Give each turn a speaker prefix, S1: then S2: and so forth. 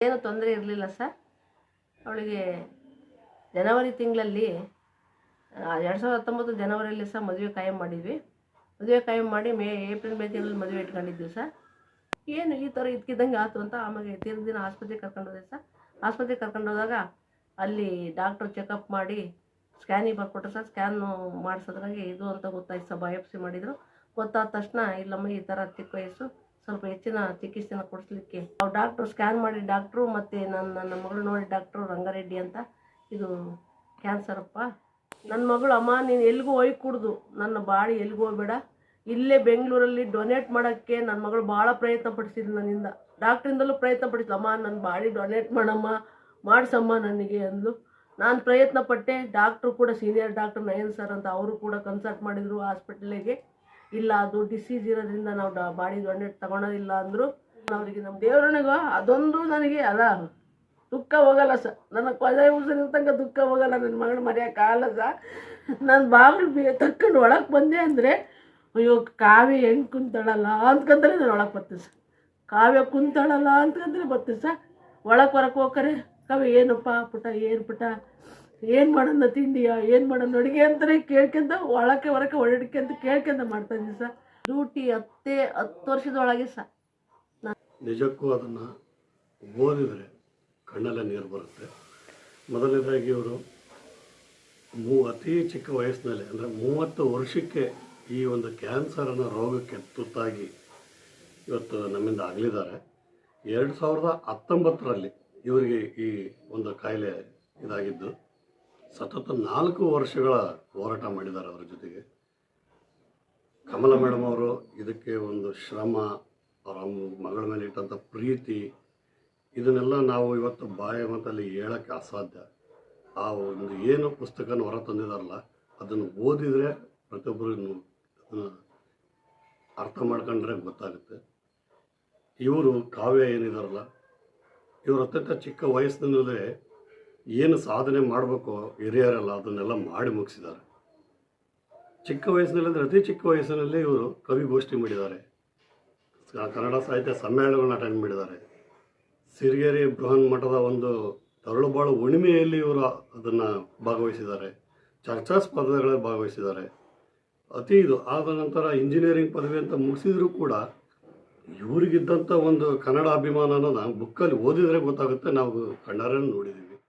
S1: ಏನು ತೊಂದರೆ ಇರಲಿಲ್ಲ ಸರ್? ಅವಳಿಗೆ ಜನವರಿ ತಿಂಗಳಲ್ಲಿ ಎರಡು ಸಾವಿರದ ಹತ್ತೊಂಬತ್ತು ಜನವರಿಯಲ್ಲಿ ಸಹ ಮದುವೆ ಕಾಯಂ ಮಾಡಿದ್ವಿ. ಮದುವೆ ಕಾಯಂ ಮಾಡಿ ಮೇ, ಏಪ್ರಿಲ್, ಮೇ ತಿಂಗಳಲ್ಲಿ ಮದುವೆ ಇಟ್ಕೊಂಡಿದ್ವಿ ಸರ್. ಏನು ಈ ಥರ ಇದ್ಕಿದ್ದಂಗೆ ಆಯ್ತು ಅಂತ ಆಮೇಲೆ ತಿರ್ಗಿ ದಿನ ಆಸ್ಪತ್ರೆಗೆ ಕರ್ಕೊಂಡು ಹೋದೆ ಸರ್. ಆಸ್ಪತ್ರೆಗೆ ಕರ್ಕೊಂಡೋದಾಗ ಅಲ್ಲಿ ಡಾಕ್ಟ್ರು ಚೆಕಪ್ ಮಾಡಿ ಸ್ಕ್ಯಾನಿಗೆ ಬರ್ಕೊಟ್ರು ಸರ್. ಸ್ಕ್ಯಾನು ಮಾಡಿಸೋದ್ರಾಗೆ ಇದು ಅಂತ ಗೊತ್ತಾಯ್ತು ಸರ್. ಬಯೋಪ್ಸಿ ಮಾಡಿದರು. ಗೊತ್ತಾದ ತಕ್ಷಣ, ಇಲ್ಲಮ್ಮ, ಈ ಥರ ಚಿಕ್ಕ ವಯಸ್ಸು. ಸ್ವಲ್ಪ ಹೆಚ್ಚಿನ ಚಿಕಿತ್ಸೆನ ಕೊಡಿಸ್ಲಿಕ್ಕೆ. ಅವ್ರು ಡಾಕ್ಟ್ರು ಸ್ಕ್ಯಾನ್ ಮಾಡಿ ಡಾಕ್ಟ್ರು ಮತ್ತು ನನ್ನ ನನ್ನ ಮಗಳು ನೋಡಿ ಡಾಕ್ಟ್ರು ರಂಗಾರೆಡ್ಡಿ ಅಂತ. ಇದು ಕ್ಯಾನ್ಸರಪ್ಪ ನನ್ನ ಮಗಳು, ಅಮ್ಮ, ನೀನು ಎಲ್ಲಿಗೂ ಹೋಗಿ ಕುಡ್ದು. ನನ್ನ ಬಾಡಿ ಎಲ್ಲಿಗೂ ಹೋಗ್ಬೇಡ. ಇಲ್ಲೇ ಬೆಂಗಳೂರಲ್ಲಿ ಡೊನೇಟ್ ಮಾಡೋಕ್ಕೆ ನನ್ನ ಮಗಳು ಭಾಳ ಪ್ರಯತ್ನ ಪಡಿಸಿದ್ಲು ನನ್ನಿಂದ. ಡಾಕ್ಟ್ರಿಂದಲೂ ಪ್ರಯತ್ನ ಪಡಿಸಿದ್ಲು. ಅಮ್ಮ ನನ್ನ ಬಾಡಿ ಡೊನೇಟ್ ಮಾಡಮ್ಮ, ಮಾಡಿಸಮ್ಮ ನನಗೆ ಅಂದ್ಲು. ನಾನು ಪ್ರಯತ್ನ ಪಟ್ಟೆ. ಡಾಕ್ಟ್ರು ಕೂಡ ಸೀನಿಯರ್ ಡಾಕ್ಟರ್ ನಯನ್ ಸರ್ ಅಂತ ಅವರು ಕೂಡ ಕನ್ಸಲ್ಟ್ ಮಾಡಿದರು ಹಾಸ್ಪಿಟ್ಲಿಗೆ ಇಲ್ಲ, ಅದು ಡಿಸೀಸ್ ಇರೋದ್ರಿಂದ ನಾವು ಬಾಡಿ ಡೊನೇಟ್ ತಗೊಳೋದಿಲ್ಲ ಅಂದ್ರು ಅವರಿಗೆ ನಮ್ಮ ದೇವರನಿಗೂ, ಅದೊಂದು ನನಗೆ ಅಲ್ಲ ದುಃಖ ಹೋಗಲ್ಲ ಸ, ನನ್ನ ಕೊಲೆ ಉಸಿರಿನ ತನಕ ದುಃಖ ಹೋಗಲ್ಲ, ನನ್ನ ಮಗಳು ಮರೆಯೋಕ್ಕಾಗಲ್ಲ ಸ. ನಾನು ಬಾಗಿಲು ಬಿ, ತಕ್ಕೊಂಡು ಒಳಗೆ ಬಂದೆ ಅಂದರೆ, ಅಯ್ಯೋ, ಕಾವ್ಯ ಹೆಂಗೆ ಕುಂತಾಳಲ್ಲ ಅಂತಕಂತಲೇ ನಾನು ಒಳಗೆ ಬರ್ತೀನಿ ಸರ್ ಕಾವ್ಯ ಕುಂತಾಳಲ್ಲ ಅಂತಕಂತಲೇ ಬರ್ತೀನಿ ಸರ್ ಒಳಗೆ ಹೊರಕ್ಕೆ ಹೋಗ್ಕರೆ, ಕಾವ್ಯ, ಏನಪ್ಪ ಪುಟ ಏನು ಪುಟ ಏನು ಮಾಡೋಣ ತಿಂಡಿಯಾ? ಏನು ಮಾಡೋಣ ಅಡುಗೆ ಅಂತಲೇ ಕೇಳ್ಕೊಂತ ಒಳಕ್ಕೆ ಹೊರಕ್ಕೆ ಅಂತ ಕೇಳ್ಕೊಂತ ಮಾಡ್ತಾ ಇದ್ದೀನಿ ಸರ್. ಡ್ಯೂಟಿ ಹತ್ತೇ ಹತ್ತು ವರ್ಷದೊಳಗೆ ಸರ್.
S2: ನಿಜಕ್ಕೂ ಅದನ್ನು ಓದಿದರೆ ಕಣ್ಣಲ್ಲೇ ನೀರು ಬರುತ್ತೆ. ಮೊದಲನೇದಾಗಿ ಇವರು ಮೂ, ಅತಿ ಚಿಕ್ಕ ವಯಸ್ಸಿನಲ್ಲಿ, ಅಂದರೆ ಮೂವತ್ತು ವರ್ಷಕ್ಕೆ ಈ ಒಂದು ಕ್ಯಾನ್ಸರ್ ಅನ್ನೋ ರೋಗಕ್ಕೆ ತುತ್ತಾಗಿ ಇವತ್ತು ನಮ್ಮಿಂದ ಆಗಲಿದ್ದಾರೆ ಎರಡು ಸಾವಿರದ ಹತ್ತೊಂಬತ್ತರಲ್ಲಿ ಇವರಿಗೆ ಈ ಒಂದು ಕಾಯಿಲೆ ಇದಾಗಿದ್ದು. ಸತತ ನಾಲ್ಕು ವರ್ಷಗಳ ಹೋರಾಟ ಮಾಡಿದ್ದಾರೆ ಅವರ ಜೊತೆಗೆ. ಕಮಲ ಮೇಡಮ್ ಅವರು ಇದಕ್ಕೆ ಒಂದು ಶ್ರಮ, ಅವರ ಮಗಳ ಮೇಲೆ ಇಟ್ಟಂಥ ಪ್ರೀತಿ, ಇದನ್ನೆಲ್ಲ ನಾವು ಇವತ್ತು ಬಾಯ ಮತ್ತಲ್ಲಿ ಹೇಳೋಕ್ಕೆ ಅಸಾಧ್ಯ. ಆ ಒಂದು ಏನು ಪುಸ್ತಕನ ಹೊರ ತಂದಿದಾರಲ್ಲ ಅದನ್ನು ಓದಿದರೆ ಪ್ರತಿಯೊಬ್ಬರು ಅದನ್ನು ಅರ್ಥ ಮಾಡ್ಕೊಂಡ್ರೆ ಗೊತ್ತಾಗುತ್ತೆ. ಇವರು ಕಾವ್ಯ ಏನಿದಾರಲ್ಲ, ಇವರು ಅತ್ಯಂತ ಚಿಕ್ಕ ವಯಸ್ಸಿನಲ್ಲೇ ಏನು ಸಾಧನೆ ಮಾಡಬೇಕು ಹಿರಿಯರೆಲ್ಲ ಅದನ್ನೆಲ್ಲ ಮಾಡಿ ಮುಗಿಸಿದ್ದಾರೆ. ಚಿಕ್ಕ ವಯಸ್ಸಿನಲ್ಲಿ ಅಂದರೆ ಅತಿ ಚಿಕ್ಕ ವಯಸ್ಸಿನಲ್ಲಿ ಇವರು ಕವಿಗೋಷ್ಠಿ ಮಾಡಿದ್ದಾರೆ. ಕನ್ನಡ ಸಾಹಿತ್ಯ ಸಮ್ಮೇಳನಗಳನ್ನ ಅಟೆಂಡ್ ಮಾಡಿದ್ದಾರೆ. ಸಿರಿಗೆರೆ ಬೃಹನ್ ಮಠದ ಒಂದು ತರಳುಬಾಳು ಉಣಿಮೆಯಲ್ಲಿ ಇವರು ಅದನ್ನು ಭಾಗವಹಿಸಿದ್ದಾರೆ. ಚರ್ಚಾ ಸ್ಪರ್ಧೆಗಳಲ್ಲಿ ಭಾಗವಹಿಸಿದ್ದಾರೆ. ಅತಿ ಇದು ಆದ ನಂತರ ಇಂಜಿನಿಯರಿಂಗ್ ಪದವಿ ಅಂತ ಮುಗಿಸಿದ್ರೂ ಕೂಡ ಇವರಿಗಿದ್ದಂಥ ಒಂದು ಕನ್ನಡ ಅಭಿಮಾನ ನಾವು ಬುಕ್ಕಲ್ಲಿ ಓದಿದರೆ ಗೊತ್ತಾಗುತ್ತೆ. ನಾವು ಕಣ್ಣಾರೆ ನೋಡಿದ್ದೀವಿ